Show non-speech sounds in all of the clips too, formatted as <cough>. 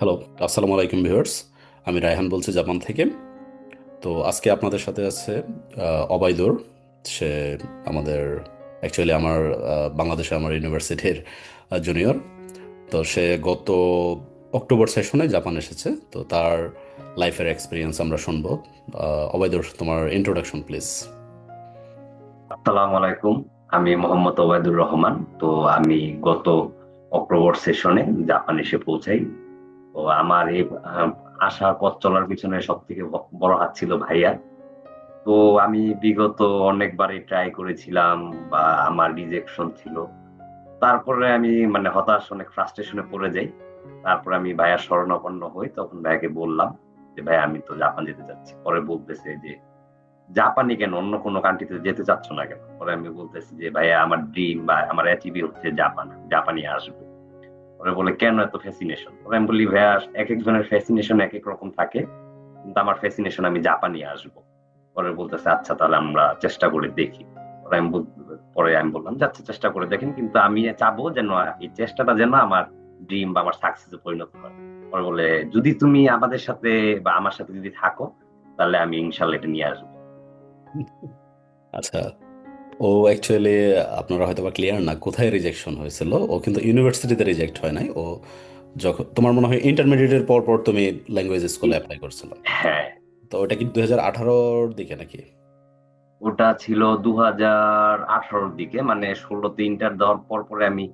Hello আসসালামু আলাইকুম viewers আমি রায়হান বলছি জাপান থেকে। তো আজকে আপনাদের সাথে আছে অবায়দুর সে আমাদের অ্যাকচুয়ালি আমার বাংলাদেশে আমার ইউনিভার্সিটির জুনিয়র তো সে গত অক্টোবর সেশনে জাপান এসেছে। তো তার লাইফের এক্সপিরিয়েন্স আমরা শুনব। অবায়দুর তোমার ইন্ট্রোডাকশন প্লিজ আসসালামু আলাইকুম। আমি মোহাম্মদ ওবায়দুর রহমান। তো আমি গত অক্টোবর সেশনে জাপান এসে পৌঁছাই। তো আমার এই আসার পথ চলার পিছনে সব থেকে বড় হাত ছিল ভাইয়া। তো আমি বিগত অনেকবারই ট্রাই করেছিলাম বা আমার রিজেকশন ছিল। তারপরে আমি মানে হতাশ, অনেক ফ্রাস্ট্রেশনে পড়ে যাই। তারপরে আমি ভাইয়া শরণাপন্ন হই, তখন ভাইয়াকে বললাম যে ভাই আমি তো জাপান যেতে চাচ্ছি। পরে বলতেছে যে, জাপানি কেন? অন্য কোনো কান্ট্রিতে যেতে চাচ্ছ না কেন? পরে আমি বলতেছি যে, ভাইয়া, আমার ড্রিম বা আমার অ্যাচিভি হচ্ছে জাপান, জাপানি আসবে। পরে বলে, কেন এত ফ্যাসিনেশন আমি বলি, ভাইয়া, এক একজনের ফ্যাসিনেশন এক এক রকম থাকে, কিন্তু আমার ফ্যাসিনেশন আমি জাপানি আসব। পরে বলতেছে আচ্ছা তাহলে আমরা চেষ্টা করে দেখি। পরে আমি পরে আমি বললাম, যে আচ্ছা চেষ্টা করে দেখেন, কিন্তু আমি চাবো যেন এই চেষ্টাটা যেন আমার ড্রিম বা আমার সাকসেসে পরিণত হয়। পরে বলে, যদি তুমি আমাদের সাথে বা আমার সাথে যদি থাকো, তাহলে আমি ইনশাল্লাহ এটা নিয়ে আসব। আচ্ছা। ও অ্যাকচুয়ালি আপনারা হয়তো বা ক্লিয়ার না কোথায় রিজেকশন হয়েছিল। ও কিন্তু ইউনিভার্সিটিতে রিজেক্ট হয় নাই। ও যখন তোমার মনে হয় ইন্টারমিডিয়েটের পর পর তুমি ল্যাঙ্গুয়েজ স্কুলে অ্যাপ্লাই করছিল? হ্যাঁ। তো ওটা কি দুই হাজার আঠারোর দিকে নাকি? ওটা ছিল দু হাজার আঠারোর দিকে মানে ষোলোতে ইন্টার দেওয়ার পর পরে আমি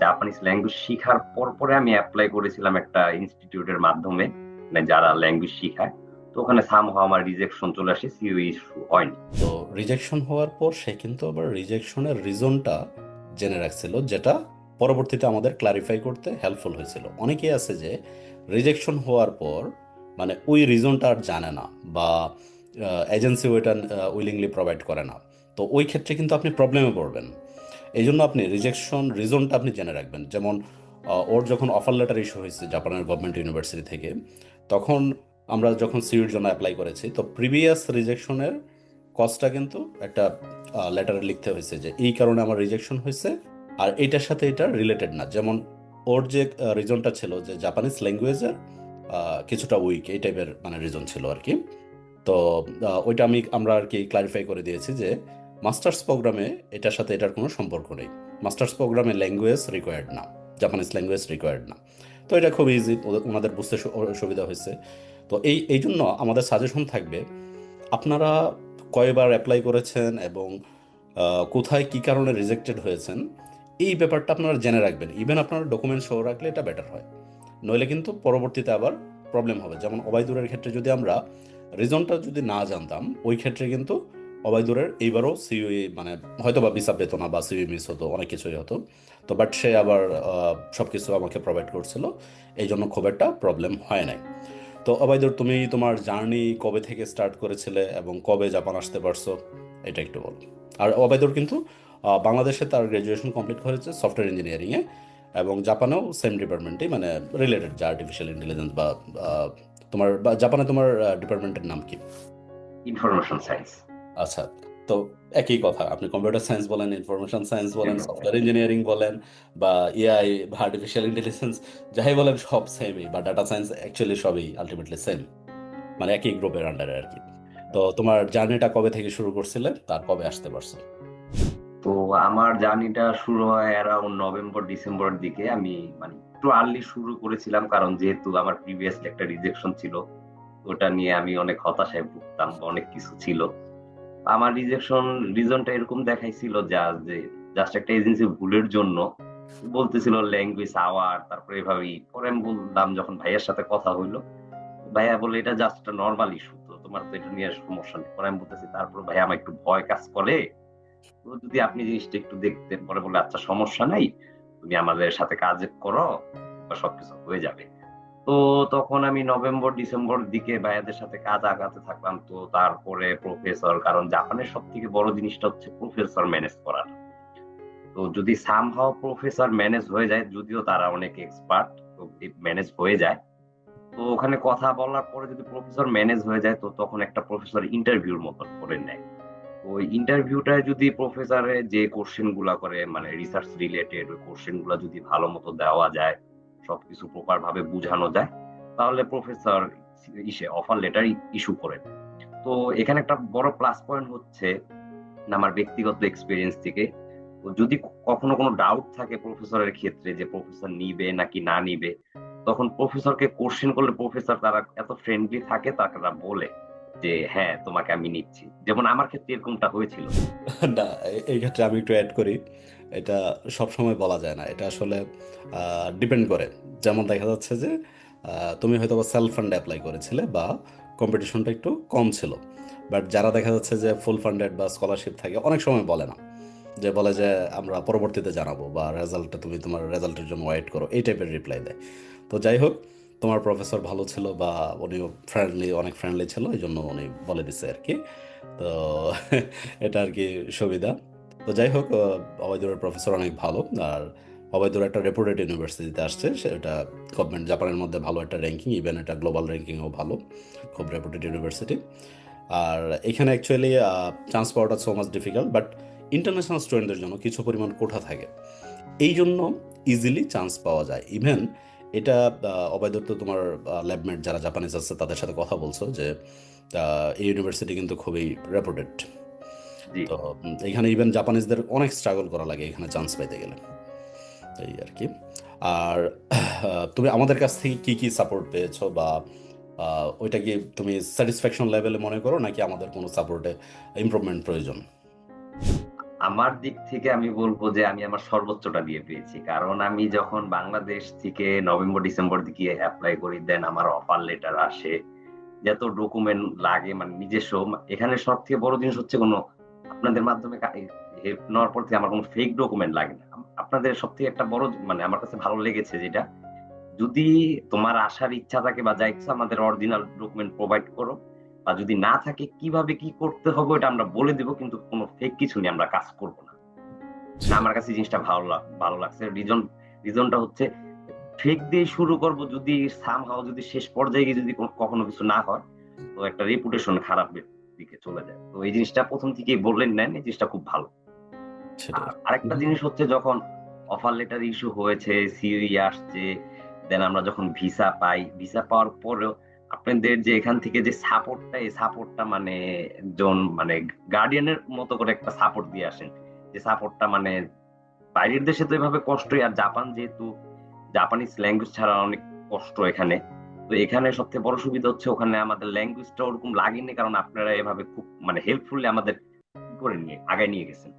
জাপানিজ ল্যাঙ্গুয়েজ শিখার পর পরে আমি অ্যাপ্লাই করেছিলাম একটা ইনস্টিটিউটের মাধ্যমে মানে যারা ল্যাঙ্গুয়েজ শিখায়। তো ওখানে সামহাও আমার রিজেকশন চলে আসে সিও ইস্যু হয়নি তো রিজেকশন হওয়ার পর সে কিন্তু আবার রিজেকশনের রিজনটা জেনে রাখছিল, যেটা পরবর্তীতে আমাদের ক্লারিফাই করতে হেল্পফুল হয়েছিল। অনেকেই আছে যে রিজেকশন হওয়ার পর মানে ওই রিজনটা আর জানে না বা এজেন্সি ওইটা উইলিংলি প্রোভাইড করে না। তো ওই ক্ষেত্রে কিন্তু আপনি প্রবলেমে পড়বেন। এই জন্য আপনি রিজেকশন রিজনটা আপনি জেনে রাখবেন। যেমন ওর যখন অফার লেটার ইস্যু হয়েছে জাপানের গভর্নমেন্ট ইউনিভার্সিটি থেকে, তখন আমরা যখন সিউর জন্য অ্যাপ্লাই করেছি, তো প্রিভিয়াস রিজেকশনের কজটা কিন্তু একটা লেটারে লিখতে হয়েছে যে, এই কারণে আমার রিজেকশন হয়েছে, আর এইটার সাথে এটা রিলেটেড না। যেমন ওর যে রিজনটা ছিল যে জাপানিজ ল্যাঙ্গুয়েজের কিছুটা উইক এই টাইপের মানে রিজন ছিল আর কি। তো ওইটা আমি, আমরা আর কি ক্লারিফাই করে দিয়েছি যে মাস্টার্স প্রোগ্রামে এটার সাথে এটার কোনো সম্পর্ক নেই। মাস্টার্স প্রোগ্রামে ল্যাঙ্গুয়েজ রিকোয়ার্ড না। জাপানিজ ল্যাঙ্গুয়েজ রিকোয়ার্ড না। তো এটা খুব ইজি ওনাদের বুঝতে সুবিধা হয়েছে। তো এই এই জন্য আমাদের সাজেশন থাকবে, আপনারা কয়বার অ্যাপ্লাই করেছেন এবং কোথায় কি কারণে রিজেক্টেড হয়েছেন, এই ব্যাপারটা আপনারা জেনে রাখবেন। ইভেন আপনারা ডকুমেন্ট সহ রাখলে এটা বেটার হয়। নইলে কিন্তু পরবর্তীতে আবার প্রবলেম হবে। যেমন অবায়দুরের ক্ষেত্রে যদি আমরা রিজনটা যদি না জানতাম, ওই ক্ষেত্রে কিন্তু অবায়দুরের এইবারও সিউই মানে হয়তো বা ভিসা পেতো না বা সিউই মিস হতো, অনেক কিছুই হতো। তো বাট সে আবার সব কিছু আমাকে প্রোভাইড করছিল। এই জন্য খুব একটা প্রবলেম হয় নাই। তো অবাইদর তুমি তোমার জার্নি কবে থেকে স্টার্ট করেছিলে এবং কবে জাপান আসতে পারছ? এটা একটু বলো। আর অবাইদর কিন্তু বাংলাদেশে তার গ্র্যাজুয়েশন কমপ্লিট করেছে সফটওয়্যার ইঞ্জিনিয়ারিংয়ে এবং জাপানেও সেম ডিপার্টমেন্টেই মানে রিলেটেড যে আর্টিফিশিয়াল ইন্টেলিজেন্স বা তোমার বা জাপানে তোমার ডিপার্টমেন্টের নাম কি? ইনফরমেশন সায়েন্স আচ্ছা। তো একই কথা আপনি কম্পিউটার সায়েন্স বলেন ইনফরমেশন সায়েন্স বলেন সফটওয়্যার ইঞ্জিনিয়ারিং বলেন বা এআই বা আর্টিফিশিয়াল ইন্টেলিজেন্স যাই বলেন সব সেমই বা ডাটা সায়েন্স অ্যাকচুয়ালি সবই আলটিমেটলি সেম মানে একই গ্রুপের আন্ডারে আর কি। তো তোমার জার্নিটা কবে থেকে শুরু করছিলে? তার কবে আসতে পারছ? তো আমার জার্নিটা শুরু হয় অ্যারাউন্ড নভেম্বর ডিসেম্বরের দিকে। আমি মানে একটু আর্লি শুরু করেছিলাম কারণ যেহেতু আমার প্রিভিয়াসলি একটা রিজেকশন ছিল ওটা নিয়ে আমি অনেক হতাশায় ভুগতাম অনেক কিছু ছিল। আমার রিজেকশন রিজনটা এরকম দেখাইছিল যা যে জাস্ট একটা এজেন্সি ভুলের জন্য বলতেছিল ল্যাঙ্গুয়েজ আওয়ার তারপরে এভাবেই পরে আমি বললাম যখন ভাইয়ার সাথে কথা হইল। ভাইয়া বলে এটা জাস্ট একটা নর্মাল ইস্যু তো তোমার তো এটা নিয়ে সমস্যা নেই। পরে আমি বলতেছি, তারপর ভাইয়া আমার একটু ভয় কাজ করে। যদি আপনি জিনিসটা একটু দেখতেন, পরে বলে আচ্ছা সমস্যা নাই। তুমি আমাদের সাথে কাজ করো, বা সবকিছু হয়ে যাবে। তো তখন আমি নভেম্বর, ডিসেম্বর দিকে ভাইয়াদের সাথে কাজ আগাতে থাকলাম। তো তারপরে প্রফেসর কারণ জাপানের সব থেকে বড় জিনিসটা হচ্ছে প্রফেসর ম্যানেজ করার তো যদি সামহাও প্রফেসর ম্যানেজ হয়ে যায়, যদিও তারা অনেক এক্সপার্ট তো ম্যানেজ হয়ে যায়। তো ওখানে কথা বলার পরে যদি প্রফেসর ম্যানেজ হয়ে যায়, তো তখন একটা প্রফেসর ইন্টারভিউর মতন করে নেয়। ওই ইন্টারভিউটায় যদি প্রফেসরে যে কোশ্চেনগুলা করে মানে রিসার্চ রিলেটেড ওই কোশ্চেনগুলা যদি ভালো মতো দেওয়া যায় সবকিছু প্রপার ভাবে বোঝানো যায়, তাহলে প্রফেসর ইসে অফার লেটার ইস্যু করেন তো এখানে একটা বড় প্লাস পয়েন্ট হচ্ছে আমার ব্যক্তিগত এক্সপিরিয়েন্স থেকে। যদি কখনো কোনো ডাউট থাকে প্রফেসরের ক্ষেত্রে যে প্রফেসর নিবে নাকি না নিবে, তখন প্রফেসরকে কোশ্চেন করলে প্রফেসর তারা এত ফ্রেন্ডলি থাকে তারা বলে যে হ্যাঁ তোমাকে আমি নিচ্ছি। যেমন আমার ক্ষেত্রে এরকমটা হয়েছিল। না এই ক্ষেত্রে আমি একটু অ্যাড করি। এটা সব সময় বলা যায় না। এটা আসলে ডিপেন্ড করে। যেমন দেখা যাচ্ছে যে তুমি হয়তো বা সেলফ ফান্ডে অ্যাপ্লাই করেছিলে বা কম্পিটিশনটা একটু কম ছিল। বাট যারা দেখা যাচ্ছে যে ফুল ফান্ডেড বা স্কলারশিপ থাকে, অনেক সময় বলে না। যে বলে যে, আমরা পরবর্তীতে জানাব বা রেজাল্টটা তুমি তোমার রেজাল্টের জন্য ওয়েট করো। এই টাইপের রিপ্লাই দেয়। তো যাই হোক, তোমার প্রফেসর ভালো ছিল বা উনি ফ্রেন্ডলি অনেক ফ্রেন্ডলি ছিল এই জন্য উনি বলে দিচ্ছে আর কি তো <laughs> এটা আর কি সুবিধা। তো যাই হোক অবৈধুরের প্রফেসর অনেক ভালো, আর অবৈধুর একটা রেপুটেড ইউনিভার্সিটিতে আসছে, সেটা গভর্নমেন্ট জাপানের মধ্যে ভালো একটা র্যাঙ্কিং ইভেন একটা গ্লোবাল র্যাঙ্কিংও ভালো, খুব রেপুটেড ইউনিভার্সিটি আর এখানে অ্যাকচুয়ালি চান্স পাওয়াটা so much difficult but international স্টুডেন্টদের জন্য কিছু পরিমাণ কোঠা থাকে। এই জন্য ইজিলি চান্স পাওয়া যায়। ইভেন এটা অবৈধ তো তোমার ল্যাবমেট যারা জাপানিজ আছে, তাদের সাথে কথা বলছো যে এই ইউনিভার্সিটি কিন্তু খুবই রেপুটেড তো এখানে ইভেন জাপানিজদের অনেক স্ট্রাগল করা লাগে এখানে চান্স পাইতে গেলে। এই আর কি। আর তুমি আমাদের কাছ থেকে কি কি সাপোর্ট পেয়েছ বা ওইটা কি তুমি স্যাটিসফ্যাকশন লেভেলে মনে করো নাকি আমাদের কোনো সাপোর্টে ইমপ্রুভমেন্ট প্রয়োজন? আমার দিক থেকে আমি বলব যে আমি আমার সর্বোচ্চটা দিয়ে পেয়েছি। কারণ আমি যখন বাংলাদেশ থেকে নভেম্বর ডিসেম্বর দিকে অ্যাপ্লাই করি দেন আমার অফার লেটার আসে যত ডকুমেন্ট লাগে মানে নিজস্ব এখানে সব থেকে বড় জিনিস হচ্ছে কোনো আপনাদের মাধ্যমে নেওয়ার পর থেকে আমার কোনো ফেক ডকুমেন্ট লাগে না। আপনাদের সব থেকে একটা বড় মানে আমার কাছে ভালো লেগেছে যেটা, যদি তোমার আসার ইচ্ছা থাকে বা যা ইচ্ছা আমাদের অরিজিনাল ডকুমেন্ট প্রোভাইড করো, বা যদি না থাকে কীভাবে কি করতে হবে এটা আমরা বলে দিব, কিন্তু কোনো ফেক কিছু নিয়ে আমরা কাজ করব না। আমার কাছে জিনিসটা ভালো ভালো লাগছে। রিজন রিজনটা হচ্ছে ফেক দিয়ে শুরু করব যদি সামহাও যদি শেষ পর্যায়ে গিয়ে যদি কখনো কিছু না হয়, তো একটা রেপুটেশন খারাপ দিকে চলে যায়। তো এই জিনিসটা প্রথম থেকেই বললেন নেন এই জিনিসটা খুব ভালো। আরেকটা জিনিস হচ্ছে যখন অফার লেটার ইস্যু হয়েছে সিওই আসছে দেন আমরা যখন ভিসা পাই ভিসা পাওয়ার পরেও আপনাদের যে এখান থেকে যে সাপোর্টটা এই সাপোর্টটা মানে একজন মানে গার্ডিয়ানের মতো করে একটা সাপোর্ট দিয়ে আসেন। যে সাপোর্টটা মানে বাইরের দেশে তো এভাবে কষ্টই আর জাপান যেহেতু জাপানিজ ল্যাঙ্গুয়েজ ছাড়া অনেক কষ্ট এখানে। তো এখানে সবথেকে বড় সুবিধা হচ্ছে ওখানে আমাদের ল্যাঙ্গুয়েজটা ওরকম লাগেনি কারণ আপনারা এভাবে খুব মানে হেল্পফুলি আমাদের করে নিয়ে আগায় নিয়ে গেছেন।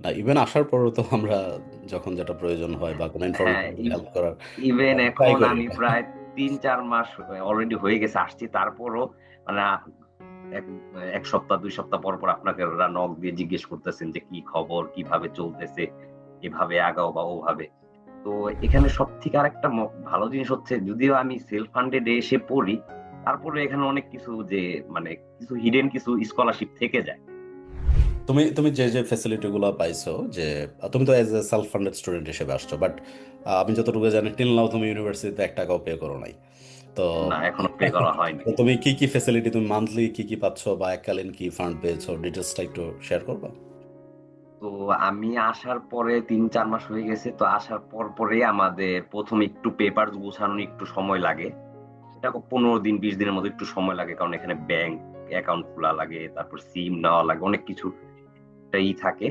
না ইভেন আসার পরও তো আমরা যখন যেটা প্রয়োজন হয় বা কোনো ইনফরমেশন হ্যাঁ, হেল্প করার ইভেন এখন আমি প্রায় তিন চার মাস অলরেডি হয়ে গেছে আসছি। তারপরও মানে এক এক সপ্তাহ দুই সপ্তাহ পর পর আপনাকে ওরা নক দিয়ে জিজ্ঞেস করতেছেন যে কি খবর কীভাবে চলতেছে এভাবে আগাও বা ওভাবে। তো এখানে সব থেকে আরেকটা ভালো জিনিস হচ্ছে যদিও আমি সেলফ ফান্ডেড এসে পড়ি তারপরে এখানে অনেক কিছু যে মানে কিছু হিডেন কিছু স্কলারশিপ থেকে যায়। তুমি তুমি যে যে ফ্যাসিলিটিগুলো পাইছো যে তুমি তো as a self funded student হিসেবে আসছো বাট আমি যতটুকু জানি টিল নাও তুমি ইউনিভার্সিটিতে এক টাকাও পে করো নাই। তো এখনও পে করা হয়নি। তুমি কি কি ফ্যাসিলিটি তুমি মান্থলি কি কি পাচ্ছো বা এককালীন কি ফান্ড পেয়েছ ডিটেলসটা একটু শেয়ার করবা? তো আমি আসার পরে তিন, চার মাস হয়ে গেছে, তো আসার পর পরে আমাদের প্রথম একটু পেপার গুছানো একটু সময় লাগে। পনেরো দিন, বিশ দিনের মতো একটু সময় লাগে, কারণ এখানে ব্যাংক অ্যাকাউন্ট খোলা লাগে, তারপর সিম নেওয়া লাগে, অনেক কিছু ই থাকে।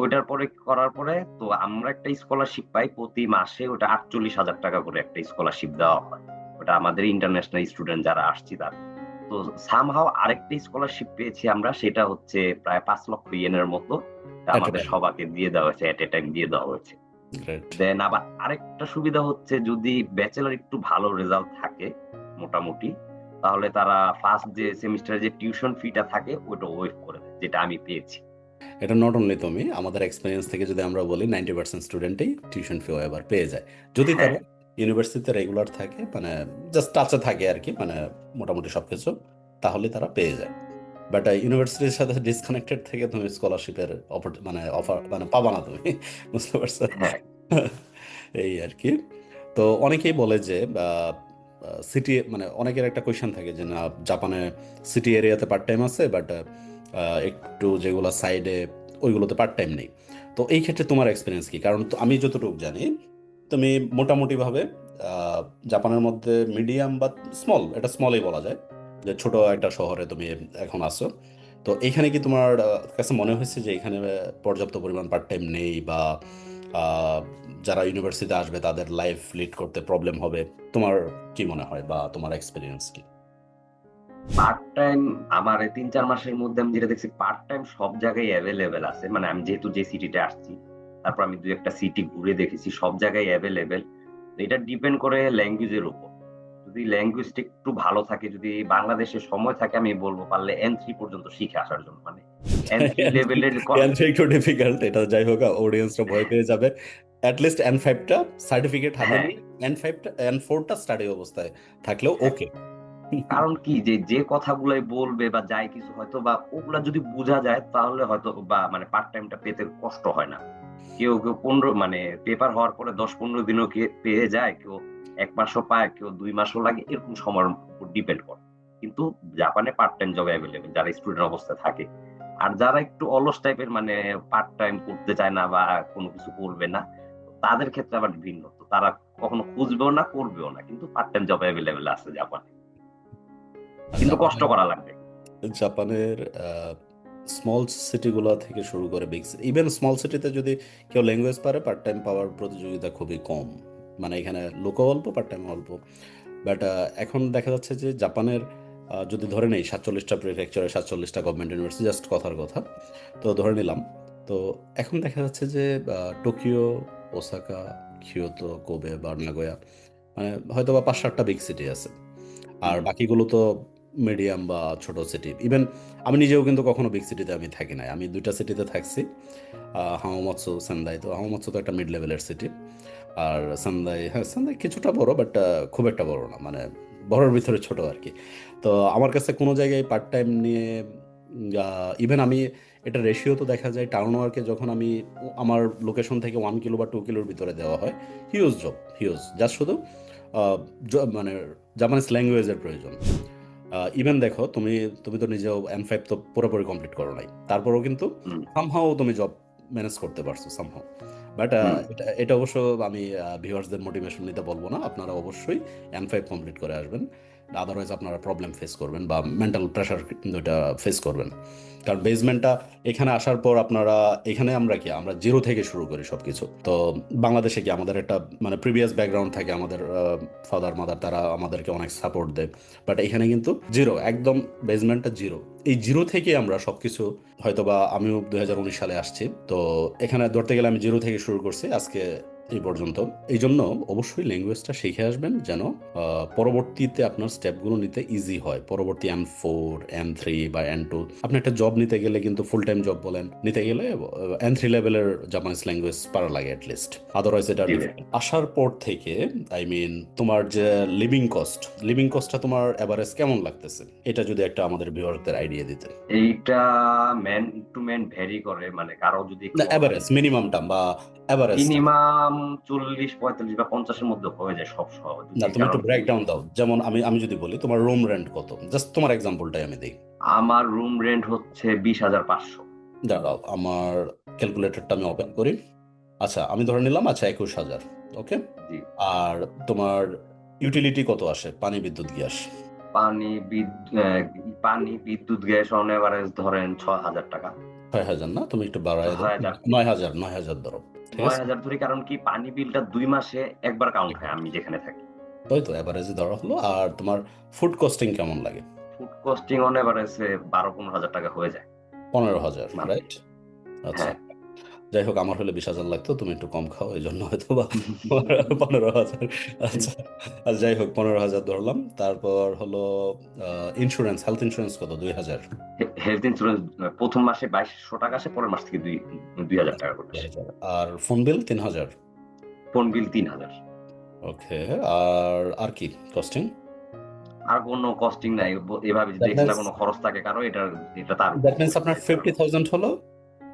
ওইটার পরে করার পরে তো আমরা একটা স্কলারশিপ পাই, প্রতি মাসে ওটা আটচল্লিশ হাজার টাকা করে একটা স্কলারশিপ দেওয়া হয়। ওটা আমাদের ইন্টারন্যাশনাল স্টুডেন্ট যারা আসছি তার তো সামহাও আরেকটা স্কলারশিপ পেয়েছি আমরা সেটা হচ্ছে প্রায় পাঁচ লক্ষ ইয়েনের মতো আমাদের. সবাইকে দিয়ে দেওয়া হয়েছে এট এ টাইম দিয়ে দেওয়া হয়েছে। দেন আবার আরেকটা সুবিধা হচ্ছে যদি ব্যাচেলার একটু ভালো রেজাল্ট থাকে মোটামুটি তাহলে তারা ফার্স্ট যে সেমিস্টারে যে টিউশন ফিটা থাকে ওটা ওয়েভ করে দেয় যেটা আমি পেয়েছি। এটা নট অনলি তুমি আমাদের এক্সপিরিয়েন্স থেকে যদি আমরা বলি নাইনটি পার্সেন্ট স্টুডেন্টই টিউশন ফি এবার পেয়ে যায়। যদি তারা ইউনিভার্সিটিতে রেগুলার থাকে মানে জাস্ট টাচে থাকে আর কি মানে মোটামুটি সব কিছু তাহলে তারা পেয়ে যায়। বাট ইউনিভার্সিটির সাথে ডিসকানেক্টেড থেকে তুমি স্কলারশিপের মানে অফার মানে পাবা না তুমি <laughs> বুঝতে পারছ? হ্যাঁ। <laughs> এই আর কি। তো অনেকেই বলে যে সিটি মানে অনেকের একটা কোয়েশ্চেন থাকে যে না জাপানে সিটি এরিয়াতে পার্ট টাইম আছে বাট একটু যেগুলো সাইডে ওইগুলোতে পার্ট টাইম নেই। তো এই ক্ষেত্রে তোমার এক্সপিরিয়েন্স কি? কারণ আমি যতটুকু জানি তুমি মোটামুটিভাবে জাপানের মধ্যে মিডিয়াম বা স্মল এটা স্মলই বলা যায়। যে ছোট একটা শহরে তুমি এখন আসো তো এখানে কি তোমার কাছে মনে হয়েছে যে এখানে পর্যাপ্ত পরিমাণ পার্ট টাইম নেই বা যারা ইউনিভার্সিটিতে আসবে তাদের লাইফ লিড করতে প্রবলেম হবে? তোমার কি মনে হয় বা তোমার এক্সপিরিয়েন্স কি? পার্ট টাইম আমার তিন চার মাসের মধ্যে আমি যেটা দেখছি পার্ট টাইম সব জায়গায় অ্যাভেলেবেল আছে। মানে আমি যেহেতু যে সিটিতে আসছি তারপর আমি দুই একটা সিটি ঘুরে দেখেছি সব জায়গায় অ্যাভেলেবেল এটা ডিপেন্ড করে ল্যাঙ্গুয়েজের উপর। যদি ল্যাঙ্গুয়েজটা একটু ভালো থাকে যদি বাংলাদেশে সময় থাকে আমি বলব পারলে এন থ্রি পর্যন্ত শিখে আসার জন্য। মানে এন থ্রি লেভেলের একটু ডিফিকাল্ট এটা যাই হোক অডিয়েন্সরা ভয় পেয়ে যাবে। অ্যাটলিস্ট এন ফাইভটা সার্টিফিকেট হাতে হ্যাঁ। এন ফাইভটা এন ফোরটা স্টাডি অবস্থায় থাকলেও ওকে কারণ কি যে যে কথাগুলাই বলবে বা যাই কিছু হয়তো বা ওগুলা যদি বোঝা যায় তাহলে হয়তো বা মানে পার্ট টাইমটা পেতে কষ্ট হয় না। কেউ কেউ পনেরো মানে পেপার হওয়ার পরে দশ পনেরো দিনও কে- পেয়ে যায় কেউ এক মাসও পায় কেউ দুই মাসও লাগে এরকম সময়ের উপর ডিপেন্ড করে। কিন্তু জাপানে পার্ট টাইম জব অ্যাভেলেবেল যারা স্টুডেন্ট অবস্থায় থাকে। আর যারা একটু অলস টাইপের মানে পার্ট টাইম করতে চায় না বা কোনো কিছু করবে না তাদের ক্ষেত্রে আবার ভিন্ন। তো তারা কখনো খুঁজবেও না করবেও না কিন্তু পার্ট টাইম জব অ্যাভেলেবেল আছে জাপানে। কিন্তু কষ্ট করা লাগবে। জাপানের স্মল সিটিগুলো থেকে শুরু করে বিগ ইভেন স্মল সিটিতে যদি কেউ ল্যাঙ্গুয়েজ পারে পার্ট টাইম পাওয়ার প্রতিযোগিতা খুবই কম। মানে এখানে লোকও অল্প পার্ট টাইম অল্প। বাট এখন দেখা যাচ্ছে যে জাপানের যদি ধরে নেই, সাতচল্লিশটা প্রিফেকচারে সাতচল্লিশটা গভর্নমেন্ট ইউনিভার্সিটি জাস্ট কথার কথা। তো ধরে নিলাম। তো এখন দেখা যাচ্ছে যে টোকিও ওসাকা কিয়োতো কোবে বা নাগোয়া মানে হয়তো বা পাঁচ সাতটা বিগ সিটি আছে। আর বাকিগুলো তো মিডিয়াম বা ছোট সিটি ইভেন আমি নিজেও কিন্তু কখনো বিগ সিটিতে আমি থাকি নাই। আমি দুইটা সিটিতে থাকছি। Hamamatsu Sendai. তো হামামাৎসু তো একটা মিড লেভেলের সিটি আর সান্দাই হ্যাঁ সান্দাই কিছুটা বড় বাট খুব একটা বড় না। মানে বড়র ভিতরে ছোট আর কি। তো আমার কাছে কোনো জায়গায় পার্ট টাইম নিয়ে ইভেন আমি এটা রেশিও তো দেখা যায় টাউন ওয়ার্কে যখন আমি আমার লোকেশন থেকে ওয়ান কিলো বা টু কিলোর ভিতরে দেওয়া হয় হিউজ জব হিউজ জাস্ট শুধু মানে জাপানিজ ল্যাঙ্গুয়েজের প্রয়োজন। ইভেন দেখো তুমি তুমি তো নিজেও এন ফাইভ তো পুরোপুরি কমপ্লিট করো নাই। তারপরেও কিন্তু। সামহাও তুমি জব ম্যানেজ করতে পারছ সামহাও বাট এটা এটা অবশ্য আমি ভিউয়ার্সদের মোটিভেশন নিতে বলব না। আপনারা অবশ্যই এন ফাইভ কমপ্লিট করে আসবেন। আদারওয়াইজ আপনারা প্রবলেম ফেস করবেন বা মেন্টাল প্রেশার এটা ফেস করবেন। কারণ বেসমেন্টটা এখানে আসার পর আপনারা, এখানে আমরা কি? আমরা জিরো থেকে শুরু করি সব কিছু তো বাংলাদেশে কি আমাদের একটা মানে প্রিভিয়াস ব্যাকগ্রাউন্ড থাকে আমাদের ফাদার মাদার তারা আমাদেরকে অনেক সাপোর্ট দেয়। বাট এখানে কিন্তু জিরো একদম বেসমেন্টটা জিরো এই জিরো থেকে আমরা সবকিছু হয়তো বা আমিও দুই হাজার উনিশ সালে আসছি। তো এখানে ধরতে গেলে আমি জিরো থেকে শুরু করছি। আজকে এই পর্যন্ত। এই জন্য অবশ্যই ল্যাঙ্গুয়েজটা শিখে আসবেন যেন পরবর্তীতে আপনার স্টেপগুলো নিতে ইজি হয়। পরবর্তী এন ফোর এন থ্রি বা এন টু আপনি একটা জব নিতে গেলে কিন্তু ফুল টাইম জব বলেন। নিতে গেলে এন থ্রি লেভেলের জাপানিজ ল্যাঙ্গুয়েজ পারা লাগে অ্যাটলিস্ট আদারওয়াইজ এটা আসার পর থেকে আই মিন তোমার যে লিভিং কস্ট লিভিং কস্টটা তোমার এভারেজ কেমন লাগতেছে? এটা যদি একটা আমাদের ভিউয়ারদের আইডিয়া দিতে এইটা ম্যান টু ম্যান ভ্যারি করে মানে কারও যদি এভারেজ মিনিমামটা বা এভারেজ মিনিমাম চল্লিশ পঁয়তাল্লিশ বা পঞ্চাশের মধ্যে হয়ে যায় সব সহ। না তুমি একটু ব্রেকডাউন দাও। যেমন আমি আমি যদি বলি তোমার রুম রেন্ট কত? জাস্ট তোমার এক্সাম্পলটাই আমি দিই। আমার রুম রেন্ট হচ্ছে বিশ হাজার পাঁচশো। দাঁড়াও আমার ক্যালকুলেটরটা আমি ওপেন করি। আচ্ছা আমি ধরে নিলাম আচ্ছা একুশ হাজার ওকে আর তোমার ইউটিলিটি কত আসে? পানি বিদ্যুৎ গ্যাস? পানি পানি বিদ্যুৎ গ্যাস অন এভারেজ ধরেন ছয় হাজার টাকা। ছয় হাজার না? তুমি একটু বাড়ায়। নয় হাজার নয় হাজার ধরো। নয় হাজার ধরি কারণ কি পানি বিলটা দুই মাসে একবার কাউন্ট হয় আমি যেখানে থাকি। তাই তো এভারেজে ধরা হলো আর তোমার ফুড কস্টিং কেমন লাগে? ফুড কস্টিং অন এভারেজে বারো পনেরো হাজার টাকা হয়ে যায়। পনেরো হাজার মানে- রাইট আচ্ছা। হ্যাঁ। যাই হোক আমার হলে বিশ হাজার লাগতো তুমি একটু কম খাও এই জন্য হয়তো বা পনেরো হাজার। আচ্ছা আর যাই হোক পনেরো হাজার ধরলাম। তারপর হলো ইন্স্যুরেন্স হেলথ ইন্স্যুরেন্স কত? দুই হাজার। হেলথ ইন্স্যুরেন্স প্রথম মাসে বাইশশো টাকা আসে পরের মাস থেকে দুই দুই হাজার টাকা করে আর ফোন বিল তিন হাজার? ফোন বিল তিন হাজার। ওকে আর আর কি? কস্টিং আর কোনো কস্টিং নাই এভাবে যদি এক্সট্রা কোনো খরচ থাকে কারও এটা এটা তার দ্যাট মিনস আপনার ফিফটি থাউজেন্ড হলো?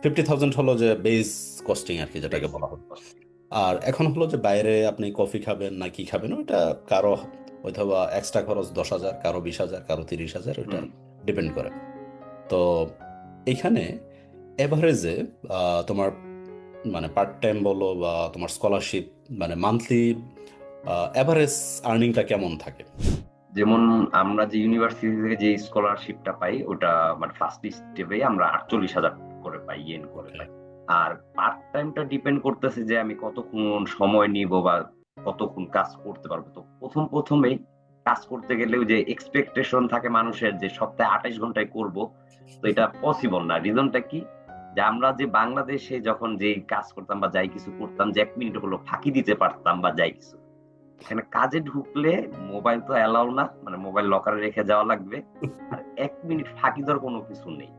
ফিফটি থাউজেন্ড হলো যে বেস কস্টিং আর কি যেটাকে বলা হয় আর এখন হলো যে বাইরে আপনি কফি খাবেন না কি খাবেন ওটা কারও অথবা এক্সট্রা খরচ দশ হাজার কারও বিশ হাজার কারও তিরিশ হাজার হুম। ডিপেন্ড করে। তো এখানে এভারেজে তোমার মানে পার্ট টাইম বলো বা তোমার স্কলারশিপ মানে মান্থলি এভারেজ আর্নিংটা কেমন থাকে? যেমন আমরা যে ইউনিভার্সিটি থেকে যে স্কলারশিপটা পাই ওটা মানে ফার্স্ট স্টেপে আমরা আটচল্লিশ হাজার করে পাই ইয়েন করে পাই আর পার্ট টাইমটা ডিপেন্ড করতেছে যে আমি কতক্ষণ সময় নিব বা কতক্ষণ কাজ করতে পারব। তো প্রথম প্রথমেই কাজ করতে গেলেও যে এক্সপেকটেশন থাকে মানুষের যে সপ্তাহে আঠাইশ ঘন্টায় করব তো এটা পসিবল না। রিজনটা কি? যে আমরা যে বাংলাদেশে যখন যে কাজ করতাম বা যাই কিছু করতাম যে এক মিনিট হলো ফাঁকি দিতে পারতাম বা যাই কিছু। এখানে কাজে ঢুকলে মোবাইল তো অ্যালাউ না মানে মোবাইল লকারে রেখে যাওয়া লাগবে। আর এক মিনিট ফাঁকি দেওয়ার কোনো কিছু নেই।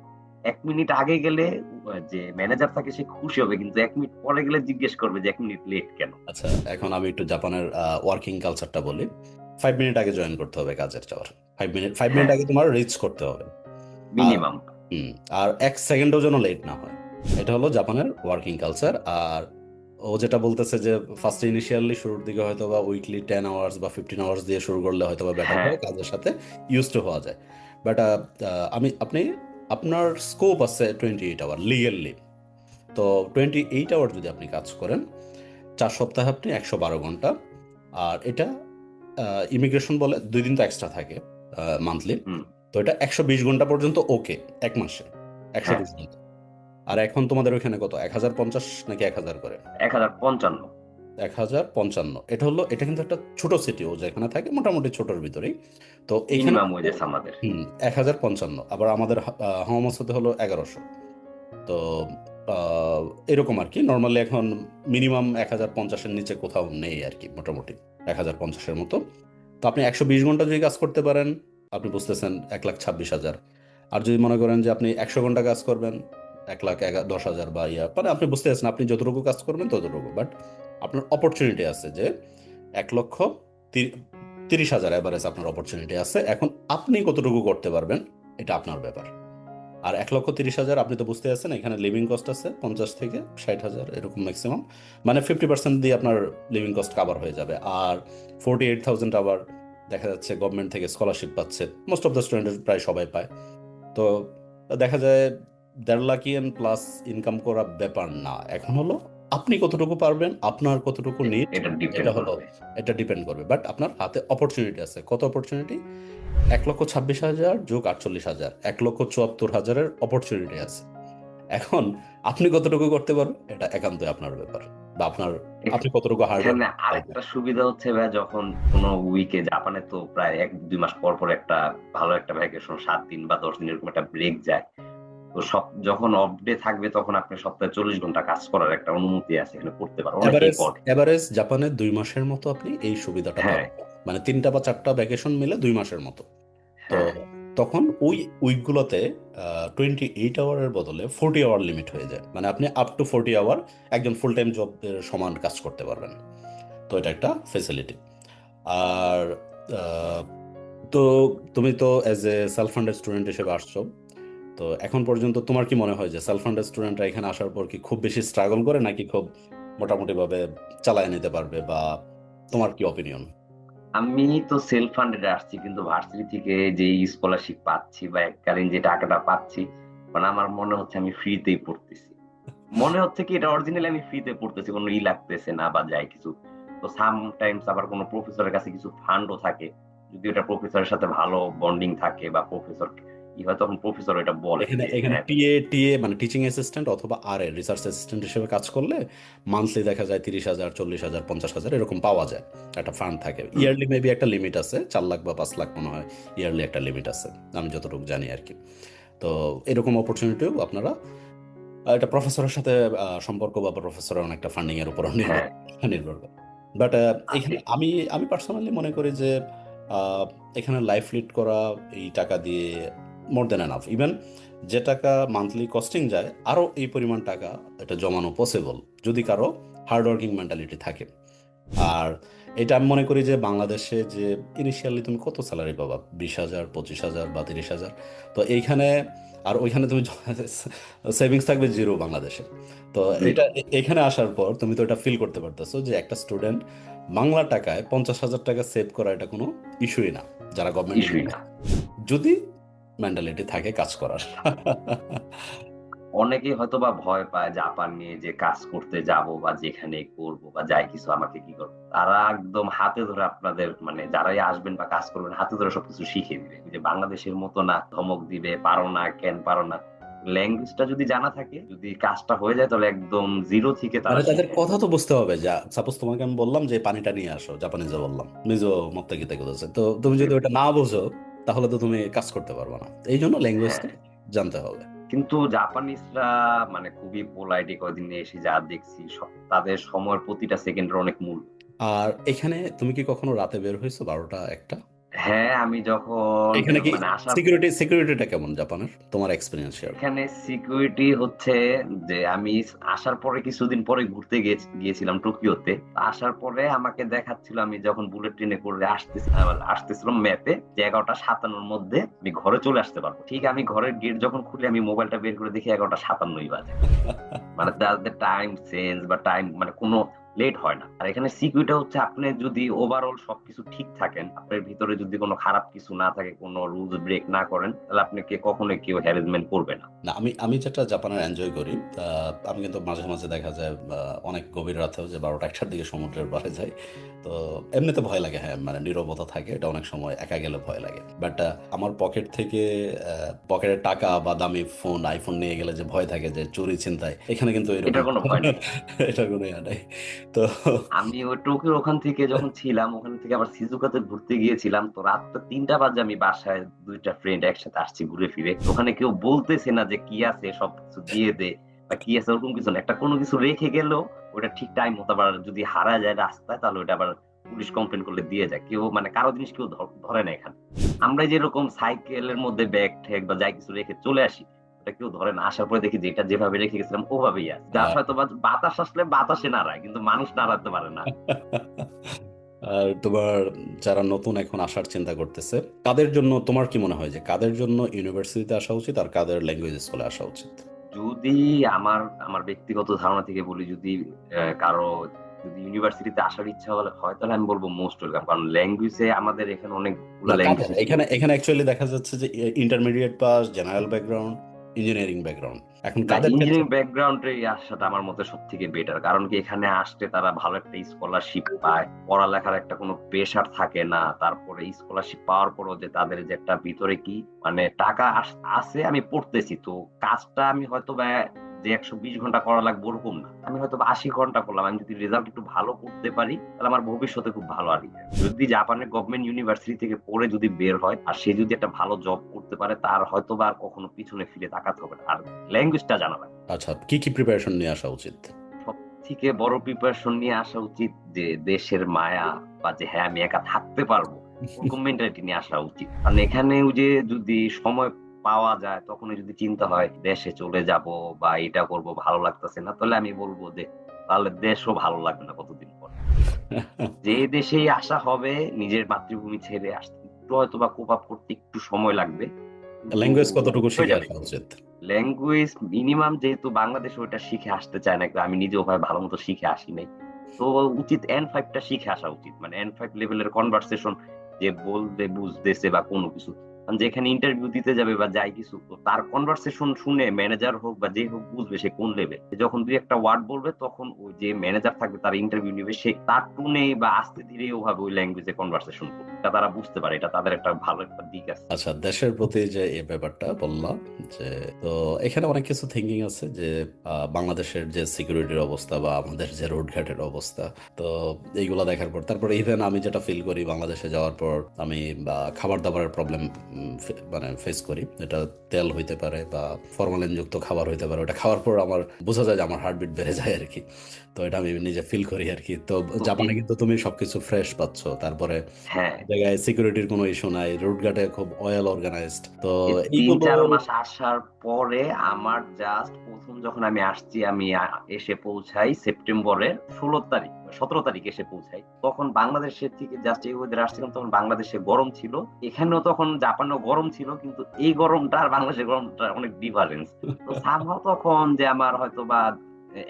এক মিনিট আগে গেলে যে ম্যানেজার থাকে সে খুশি হবে কিন্তু এক মিনিট পরে গেলে জিজ্ঞেস করবে যে এক মিনিট লেট কেন? আচ্ছা এখন আমি একটু জাপানের ওয়ার্কিং কালচারটা বলি। ফাইভ মিনিট আগে জয়েন করতে হবে কাজের যাওয়ার ফাইভ মিনিট ফাইভ মিনিট আগে তোমার রিচ করতে হবে। মিনিমাম হুম আর এক সেকেন্ডও যেন লেট না হয়। এটা হলো জাপানের ওয়ার্কিং কালচার আর ও যেটা বলতেছে যে ফার্স্ট ইনিশিয়ালি শুরুর দিকে হয়তো বা উইকলি টেন আওয়ার্স বা ফিফটিন আওয়ার্স দিয়ে শুরু করলে হয়তো বা বেটার হ্যাঁ। হয় কাজের সাথে ইউজ টু হওয়া যায়। বাট আমি আপনি আপনার স্কোপ আছে টোয়েন্টি এইট আওয়ার লিগেলি তো টোয়েন্টি এইট আওয়ার যদি আপনি কাজ করেন চার সপ্তাহে আপনি একশো বারো ঘণ্টা। আর এটা ইমিগ্রেশন বলে দুই দিন তো এক্সট্রা থাকে মান্থলি তো এটা একশো বিশ ঘণ্টা পর্যন্ত ওকে এক মাসে। একশো হ্যাঁ। বিশ ঘণ্টা। আর এখন তোমাদের ওখানে কত? এক হাজার পঞ্চাশ নাকি এক হাজার করে? এক হাজার পঞ্চান্ন। এক হাজার পঞ্চান্ন। এটা হলো এটা কিন্তু একটা ছোট সিটি ও যেখানে থাকে মোটামুটি ছোটর ভিতরেই। তো এইখানে আমাদের। এক হাজার পঞ্চান্ন। আবার আমাদের হামামাসাতে হলো এগারোশো। তো এরকম আর কি। নর্মালি এখন মিনিমাম এক হাজার পঞ্চাশের নিচে কোথাও নেই আর কি মোটামুটি। এক হাজার পঞ্চাশের মতো। তো আপনি একশো বিশ ঘণ্টা যদি কাজ করতে পারেন আপনি বুঝতেছেন এক লাখ ছাব্বিশ হাজার। আর যদি মনে করেন যে আপনি একশো ঘণ্টা কাজ করবেন এক লাখ দশ হাজার বা ইয়া মানে আপনি বুঝতে পারছেন আপনি যতটুকু কাজ করবেন ততটুকু। বাট আপনার অপরচুনিটি আছে যে এক লক্ষ তিরিশ হাজার অ্যাভারেজ আপনার অপরচুনিটি আছে। এখন আপনি কতটুকু করতে পারবেন, এটা আপনার ব্যাপার। আর এক লক্ষ তিরিশ হাজার, আপনি তো বুঝতে পারছেন এখানে লিভিং কস্ট আছে পঞ্চাশ থেকে ষাট হাজার, এরকম ম্যাক্সিমাম মানে ফিফটি পার্সেন্ট দিয়ে আপনার লিভিং কস্ট কাভার হয়ে যাবে। আর ফোরটি এইট থাউজেন্ড আবার দেখা যাচ্ছে গভর্নমেন্ট থেকে স্কলারশিপ পাচ্ছে। মোস্ট অফ দ্য স্টুডেন্ট প্রায় সবাই পায়। তো দেখা যায়, দেড় লাখ ইয়েন প্লাস ইনকাম করা ব্যাপার না। এখন হলো আপনি কতটুকু পারবেন আপনার কতটুকু নিড এটা হলো এটা ডিপেন্ড করবে। বাট আপনার হাতে অপরচুনিটি আছে। কত অপরচুনিটি এক লক্ষ ছাব্বিশ হাজার যোগ আটচল্লিশ হাজার। এক লক্ষ চুয়াত্তর হাজারের অপরচুনিটি আছে। এখন আপনি কতটুকু করতে পারবেন? এটা একান্তই আপনার ব্যাপার। বা আপনার আপনি কতটুকু হার্ড আরেকটা সুবিধা হচ্ছে ভাই যখন কোনো উইকে জাপানে তো প্রায় এক দুই মাস পর পর একটা ভালো একটা ভ্যাকেশন সাত দিন বা দশ দিন এরকম একটা ব্রেক যায়। তো সব যখন অফ ডে থাকবে তখন আপনি সপ্তাহে চল্লিশ ঘণ্টা কাজ করার একটা অনুমতি আছে এখানে করতে পারো এভারেজ করে। এভারেজ জাপানে দুই মাসের মতো আপনি এই সুবিধাটা হ্যাঁ। পাবেন। মানে তিনটা বা চারটা ভ্যাকেশন মিলে দুই মাসের মতো। তো হ্যাঁ। তখন ওই উইকগুলোতে টোয়েন্টি এইট আওয়ারের বদলে ফোরটি আওয়ার লিমিট হয়ে যায়। মানে আপনি আপ টু ফোরটি আওয়ার একজন ফুল টাইম জবের সমান কাজ করতে পারবেন। তো এটা একটা ফেসিলিটি আর তো তুমি তো as a self funded student হিসেবে আসছো। তো এখন পর্যন্ত তোমার কি মনে হয় যে সেলফ ফান্ডেড স্টুডেন্টরা এখানে আসার পর কি খুব বেশি স্ট্রাগল করে নাকি খুব মোটামুটি ভাবে চালায় নিতে পারবে বা তোমার কি অপিনিয়ন আমি তো সেলফ ফান্ডেড আসছি, কিন্তু ভার্সিটি থেকে যে স্কলারশিপ পাচ্ছি বা এককালীন যে টাকাটা পাচ্ছি মানে আমার মনে হচ্ছে আমি ফ্রিতেই পড়তেছি। মনে হচ্ছে কি এটা অরিজিনালি আমি ফ্রিতে পড়তেছি, কোনো ই লাগতেছে না বা যায় কিছু। তো সামটাইমস আবার কোনো প্রফেসরের কাছে কিছু ফান্ডও থাকে, যদি ওটা প্রফেসরের সাথে ভালো বন্ডিং থাকে বা প্রফেসর ই তখন প্রফেসর এটা বলে। এখানে এখানে হ্যাঁ, টিএ টিএ মানে টিচিং অ্যাসিস্ট্যান্ট অথবা আর এ রিসার্চ অ্যাসিস্ট্যান্ট হিসেবে কাজ করলে মান্থলি দেখা যায় তিরিশ হাজার চল্লিশ হাজার পঞ্চাশ হাজার এরকম পাওয়া যায়। একটা ফান্ড থাকে। ইয়ারলি মেবি একটা লিমিট আছে চার লাখ বা পাঁচ লাখ মনে হয় ইয়ারলি একটা লিমিট আছে আমি যতটুকু জানি আর কি। তো এরকম অপরচুনিটিও আপনারা এটা প্রফেসরের সাথে সম্পর্ক বা প্রফেসরের অনেকটা ফান্ডিং এর উপর নির্ভর হ্যাঁ। নির্ভর করে। বাট এখানে আমি আমি পার্সোনালি মনে করি যে এখানে লাইফ লিড করা এই টাকা দিয়ে মোর দেন এনাফ ইভেন যে টাকা মান্থলি কস্টিং যায় আরও এই পরিমাণ টাকা এটা জমানো পসিবল যদি কারও হার্ডওয়ার্কিং মেন্টালিটি থাকে। আর এটা আমি মনে করি যে বাংলাদেশে যে ইনিশিয়ালি তুমি কত স্যালারি পাবা? বিশ হাজার পঁচিশ হাজার বা তিরিশ হাজার। তো এইখানে আর ওইখানে তুমি সেভিংস থাকবে জিরো বাংলাদেশে। তো এটা এখানে আসার পর তুমি তো এটা ফিল করতে পারতেছো যে একটা স্টুডেন্ট বাংলা টাকায় পঞ্চাশ হাজার টাকা সেভ করা এটা কোনো ইস্যুই না যারা গভর্নমেন্ট যদি মেন্টালিটি থাকে কাজ করার। অনেকেই হয়তো বা ভয় পায় জাপান নিয়ে যে কাজ করতে যাব বা যেখানে করব বা যাই কিছু আমাকে কি করব। তারা একদম হাতে ধরে আপনাদের মানে যারাই আসবেন বা কাজ করবেন হাতে ধরে সবকিছু শিখিয়ে দিবে। যে বাংলাদেশের মতো না ধমক দিবে পারো না কেন পারো না। ল্যাঙ্গুয়েজটা যদি জানা থাকে যদি কাজটা হয়ে যায় তাহলে একদম জিরো থেকে তারা তাদের কথা তো বুঝতে হবে যা সাপোজ তোমাকে আমি বললাম যে পানিটা নিয়ে আসো জাপানিজে বললাম। মিজো মত্তা গীতা করতেছে তো তুমি যদি ওটা না বোঝো তাহলে তো তুমি কাজ করতে পারবে না। এই জন্য ল্যাঙ্গুয়েজটা। জানতে হবে। কিন্তু জাপানিজরা মানে খুবই পোলাইট কদিন এসে যা দেখছি তাদের সময়ের প্রতিটা সেকেন্ডের অনেক মূল আর এখানে তুমি কি কখনো রাতে বের হয়েছো বারোটা একটা? হ্যাঁ আমি যখন এখানে কি মানে আসার সিকিউরিটি সিকিউরিটিটা কেমন জাপানের? তোমার এক্সপিরিয়েন্স শেয়ার এখানে সিকিউরিটি হচ্ছে যে আমি আসার পরে কিছুদিন পরে ঘুরতে গিয়ে- গিয়েছিলাম টোকিওতে। আসার পরে আমাকে দেখাচ্ছিল আমি যখন বুলেট ট্রেনে করে আসতেছিলাম আসতেছিলাম ম্যাপে যে এগারোটা সাতান্নর মধ্যে আমি ঘরে চলে আসতে পারব। ঠিক আমি ঘরের গেট যখন খুলে আমি মোবাইলটা বের করে দেখি এগারোটা সাতান্নই বাজে। <laughs> মানে তাদের টাইম চেঞ্জ বা টাইম মানে কোনো লেট হয় না। আর এখানে সিকিউরিটি হচ্ছে আপনি যদি ওভারঅল সবকিছু ঠিক থাকেন আপনার ভিতরে যদি কোনো খারাপ কিছু না থাকে কোনো রুলস ব্রেক না করেন তাহলে আপনাকে কখনোই কেউ হ্যারাসমেন্ট করবে না। না আমি আমি যেটা জাপানের এনজয় করি আমি কিন্তু মাঝে মাঝে দেখা যায় অনেক গভীর রাতেও যে বারোটা একটার দিকে সমুদ্রের পাড়ে যাই। তো এমনিতে ভয় লাগে হ্যাঁ মানে নীরবতা থাকে এটা অনেক সময় একা গেলে ভয় লাগে। বাট আমার পকেট থেকে পকেটের টাকা বা দামি ফোন আইফোন নিয়ে গেলে যে ভয় থাকে যে চুরি চিন্তায় এখানে কিন্তু এরকম এটার কোনো ভয় নেই। <laughs> এটা কোনো ইয়া নাই। তো আমি ওই টোকিওর ওখান থেকে যখন ছিলাম, ওখান থেকে আবার সিজুকাতে ঘুরতে গিয়েছিলাম, তো তিনটা বাজে, আমি বাসায় দুইটা ফ্রেন্ড একসাথে আসছি ঘুরে ফিরে। ওখানে কেউ বলতেছে না যে কি আছে সব কিছু দিয়ে দে বা কি আছে, ওরকম কিছু না। একটা কোনো কিছু রেখে গেলেও ওটা ঠিক টাইম মতো আবার যদি হারা যায় রাস্তায়, তাহলে ওটা আবার পুলিশ কমপ্লেন করলে দিয়ে যায়। কেউ মানে কারও জিনিস কেউ ধরে না এখানে। আমরা যেরকম সাইকেলের মধ্যে ব্যাগ ঠেক বা যাই কিছু রেখে চলে আসি ওটা কেউ ধরে না আসার পরে দেখি যে এটা যেভাবে রেখে গেছিলাম ওভাবেই আছে। যার হ্যাঁ। হয়তো বাতাস আসলে বাতাসে নাড়ায় কিন্তু মানুষ নাড়াতে পারে না। <laughs> আর তোমার যারা নতুন এখন আসার চিন্তা করতেছে কাদের জন্য তোমার কি মনে হয় যে কাদের জন্য ইউনিভার্সিটিতে আসা উচিত আর কাদের ল্যাঙ্গুয়েজ স্কুলে আসা উচিত? যদি আমার আমার ব্যক্তিগত ধারণা থেকে বলি যদি কারও যদি ইউনিভার্সিটিতে আসার ইচ্ছা হলে হয় তাহলে আমি বলব মোস্ট ওয়েলকাম কারণ ল্যাঙ্গুয়েজে আমাদের এখানে অনেকগুলো ল্যাঙ্গুয়েজ এখানে এখানে অ্যাকচুয়ালি দেখা যাচ্ছে যে intermediate pass general background engineering background এখন কাদের ইঞ্জিনিয়ারিং ব্যাকগ্রাউন্ডে আসাটা আমার মতে সব থেকে বেটার কারণ কি এখানে আসতে তারা ভালো একটা স্কলারশিপ পায় পড়ালেখার একটা কোনো প্রেশার থাকে না তারপরে স্কলারশিপ পাওয়ার পরও যে তাদের যে একটা ভিতরে কি মানে টাকা আছে আমি পড়তেছি তো কাজটা আমি হয়তো বা যে একশো বিশ ঘণ্টা করা লাগবে ওরকম না। আমি হয়তো আশি ঘণ্টা করলাম আমি যদি রেজাল্ট একটু ভালো করতে পারি তাহলে আমার ভবিষ্যতে খুব ভালো আর যদি জাপানের গভর্নমেন্ট ইউনিভার্সিটি থেকে পড়ে যদি বের হয় আর সে যদি একটা ভালো জব করতে পারে তার হয়তো বা আর কখনো পিছনে ফিরে তাকাতে হবে না। আর ল্যাঙ্গুয়েজটা জানা লাগবে। আচ্ছা কি কি প্রিপারেশন নিয়ে আসা উচিত? সব থেকে বড় প্রিপারেশন নিয়ে আসা উচিত যে দেশের মায়া বা যে হ্যাঁ আমি একা থাকতে পারব <laughs> ওরকম মেন্টালিটি নিয়ে আসা উচিত। কারণ এখানেও যে যদি সময় পাওয়া যায় তখন যদি চিন্তা হয় দেশে চলে যাব বা এটা করব ভালো লাগতেছে না তাহলে আমি বলব যে তাহলে দেশও ভালো লাগবে না কতদিন পর। <laughs> যে দেশেই আসা হবে নিজের মাতৃভূমি ছেড়ে আসতে একটু হয়তো বা কোপ আপ করতে একটু সময় লাগবে। ল্যাঙ্গুয়েজ কতটুকু শিখে আসা উচিত? ল্যাঙ্গুয়েজ মিনিমাম যেহেতু বাংলাদেশে ওটা শিখে আসতে চায় না আমি নিজে ওভাবে ভালো মতো শিখে আসি নাই। তো উচিত এন ফাইভটা শিখে আসা উচিত। মানে এন ফাইভ লেভেলের কনভারসেশন যে বলতে বুঝতেছে বা কোনো কিছু। যেখানে ইন্টারভিউ দিতে যাবে বা যাই কিছু তার কনভারসেশন শুনে ম্যানেজার হোক বা যে হোক বুঝবে সে কোন লেভেল যখন দুই একটা ওয়ার্ড বলবে, তখন ওই যে ম্যানেজার থাকবে তার ইন্টারভিউ নেবে, সে তার টুনে বা আস্তে ধীরে ওভাবে ওই ল্যাঙ্গুয়েজে কনভারসেশন করবে। তারা বুঝতে পারে, এটা তাদের একটা ভালো একটা দিক আছে। আচ্ছা দেশের প্রতি যে এই ব্যাপারটা বললাম, যে তো এখানে অনেক কিছু থিঙ্কিং আছে যে বাংলাদেশের যে সিকিউরিটির অবস্থা বা আমাদের যে রোডঘাটের অবস্থা, তো এইগুলো দেখার পর, তারপরে ইভেন আমি যেটা ফিল করি বাংলাদেশে যাওয়ার পর, আমি, বা খাবার দাবারের প্রবলেম মানে ফেস করি। এটা তেল হইতে পারে বা ফরমালিন যুক্ত খাবার হইতে পারে। ওটা খাওয়ার পর আমার বোঝা যায় যে আমার হার্টবিট বেড়ে যায় আর কি তো এটা আমি নিজে ফিল করি আর কি তো জাপানে কিন্তু তুমি সবকিছু ফ্রেশ পাচ্ছ। তারপরে হ্যাঁ। জায়গায় সিকিউরিটির কোনো ইস্যু নাই। রুটঘাটে খুব ওয়েল অর্গানাইজড তো এই তিন চার মাস আসার পরে আমার জাস্ট প্রথম যখন আমি আসছি আমি এসে পৌঁছাই সেপ্টেম্বরের ষোলো তারিখ। সতেরো তারিখ এসে পৌঁছাই তখন বাংলাদেশের থেকে জাস্ট এই ওয়েদার আসছিলাম তখন বাংলাদেশে গরম ছিল। এখানেও তখন জাপানেও গরম ছিল, কিন্তু এই গরমটা আর বাংলাদেশের গরমটা অনেক ডিফারেন্স তো সামহাও তখন যে আমার হয়তো বা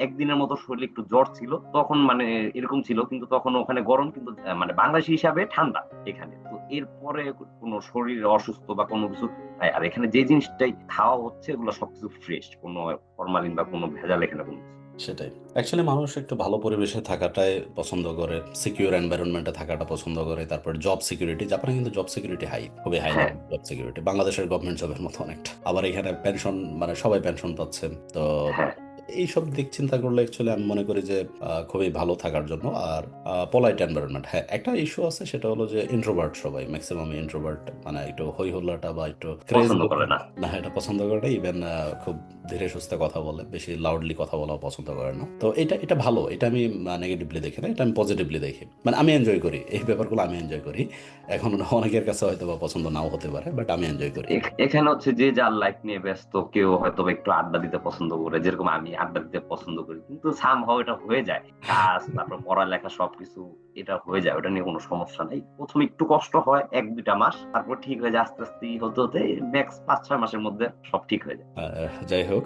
একদিনের মতো শরীরে একটু জ্বর ছিল, তখন মানে এরকম ছিল, কিন্তু তখন ওখানে গরম, কিন্তু মানে বাংলাদেশ হিসাবে ঠান্ডা এখানে। তো এরপরে কোনো শরীর অসুস্থ বা কোনো কিছু আর এখানে যে জিনিসটাই খাওয়া হচ্ছে, এগুলো সবকিছু ফ্রেশ কোনো ফরমালিন বা কোনো ভেজাল এখানে কোনো। সেটাই। অ্যাকচুয়ালি মানুষ একটু ভালো পরিবেশে থাকাটাই পছন্দ করে সিকিউর এনভায়রনমেন্টে থাকাটা পছন্দ করে তারপর জব সিকিউরিটি জাপানে কিন্তু জব সিকিউরিটি হাই খুবই হাই। জব সিকিউরিটি বাংলাদেশের গভর্নমেন্ট জবের মতো অনেকটা। আবার এখানে পেনশন মানে সবাই পেনশন পাচ্ছে তো হ্যাঁ। এইসব দিক চিন্তা করলে অ্যাকচুয়ালি আমি মনে করি যে খুবই ভালো থাকার জন্য। আর পলাইট এনভায়রনমেন্ট হ্যাঁ একটা ইস্যু আছে সেটা হলো যে ইন্ট্রোভার্ট সবাই ম্যাক্সিমাম ইন্ট্রোভার্ট মানে একটু হই হল্লাটা বা একটু পছন্দ করে না। না এটা পছন্দ করে না ইভেন খুব ধীরে সুস্থে কথা বলে বেশি লাউডলি কথা বলাও পছন্দ করে না। তো এটা এটা ভালো এটা আমি নেগেটিভলি দেখি না এটা আমি পজিটিভলি দেখি। মানে আমি এনজয় করি এই ব্যাপারগুলো আমি এনজয় করি। এখন অনেকের কাছে হয়তো বা পছন্দ নাও হতে পারে বাট আমি এনজয় করি। এখানে হচ্ছে যে যার লাইফ নিয়ে ব্যস্ত কেউ হয়তো একটু আড্ডা দিতে পছন্দ করে যেরকম আমি আড্ডা দিতে পছন্দ করি। কিন্তু সাম এটা হয়ে যায়। কাজ তারপর পড়ালেখা সবকিছু এটা হয়ে যায়, ওটা নিয়ে কোনো সমস্যা নেই। প্রথমে একটু কষ্ট হয়, এক দুইটা মাস, তারপর ঠিক হয়ে যায়, আস্তে আস্তে হতে হতে ম্যাক্স পাঁচ, ছয় মাসের মধ্যে সব ঠিক হয়ে যায়। যাই হোক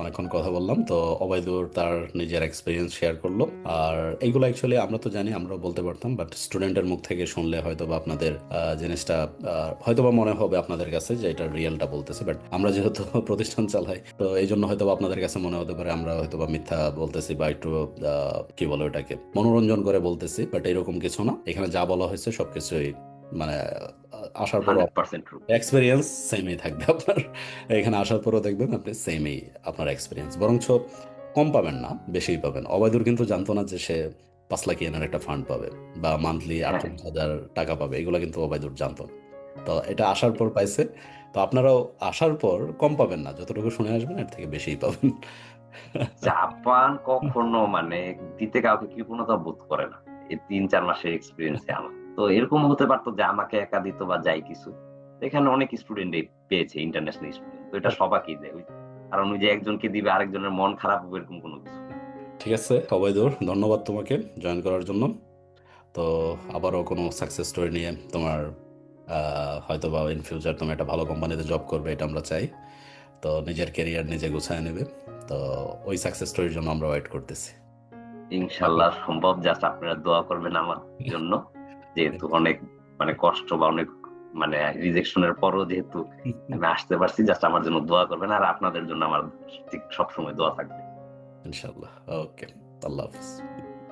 অনেকক্ষণ কথা বললাম, তো অবায়দুর তার নিজের এক্সপিরিয়েন্স শেয়ার করল। আর এইগুলো অ্যাকচুয়ালি আমরা তো জানি আমরা বলতে পারতাম বাট স্টুডেন্টের মুখ থেকে শুনলে হয়তো বা আপনাদের জিনিসটা হয়তো বা মনে হবে আপনাদের কাছে যে এটা রিয়েলটা বলতেছে। বাট আমরা যেহেতু <laughs> প্রতিষ্ঠান চালাই, তো এই জন্য হয়তো আপনাদের কাছে মনে হতে পারে আমরা হয়তো বা মিথ্যা বলতেছি বা একটু কি বলে ওটাকে, মনোরঞ্জন করে বলতেছি। বাট এরকম কিছু না। এখানে যা বলা হয়েছে সবকিছুই মানে আসার পর এক্সপিরিয়েন্স সেমই থাকবে আপনার। এখানে আসার পরও দেখবেন আপনি সেমই আপনার এক্সপিরিয়েন্স বরঞ্চ কম পাবেন না বেশিই পাবেন। অবায়দুর কিন্তু জানতো না যে সে পাঁচ লাখ ইয়েনের একটা ফান্ড পাবে বা মান্থলি আটচল্লিশ হাজার টাকা পাবে। এগুলো কিন্তু অবায়দুর জানতো না। তো এটা আসার পর পাইছে। তো আপনারাও আসার পর কম পাবেন না যতটুকু শুনে আসবেন এর থেকে বেশিই পাবেন। জাপান কখনো মানে দিতে কাউকে কৃপণতা বোধ করে না। তিন চার মাসের এক্সপিরিয়েন্সে আমার। তো এরকম হতে পারতো যে আমাকে একা দিত বা যাই কিছু। এখানে অনেক স্টুডেন্ট পেয়েছে ইন্টারন্যাশনাল স্টুডেন্ট তো এটা সবাইকেই দেয়। কারণ ওই যে একজনকে দিবে আরেকজনের মন খারাপ হবে এরকম কোনো কিছু ঠিক আছে অবৈধর ধন্যবাদ তোমাকে জয়েন করার জন্য। তো আবারও কোনো সাকসেস স্টোরি নিয়ে তোমার হয়তো বা ইন ফিউচার তুমি একটা ভালো কোম্পানিতে জব করবে এটা আমরা চাই। তো নিজের ক্যারিয়ার নিজে গুছায় নেবে। তো ওই সাকসেস স্টোরির জন্য আমরা ওয়েট করতেছি। ইনশাল্লাহ সম্ভব। জাস্ট আপনারা দোয়া করবেন আমার জন্য যেহেতু অনেক মানে কষ্ট বা অনেক মানে রিজেকশনের পরও যেহেতু আমি আসতে পারছি জাস্ট আমার জন্য দোয়া করবেন আর আপনাদের জন্য আমার ঠিক সবসময় দোয়া থাকবে। ইনশাল্লাহ। ওকে আল্লাহ হাফিজ।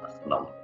আসসালামু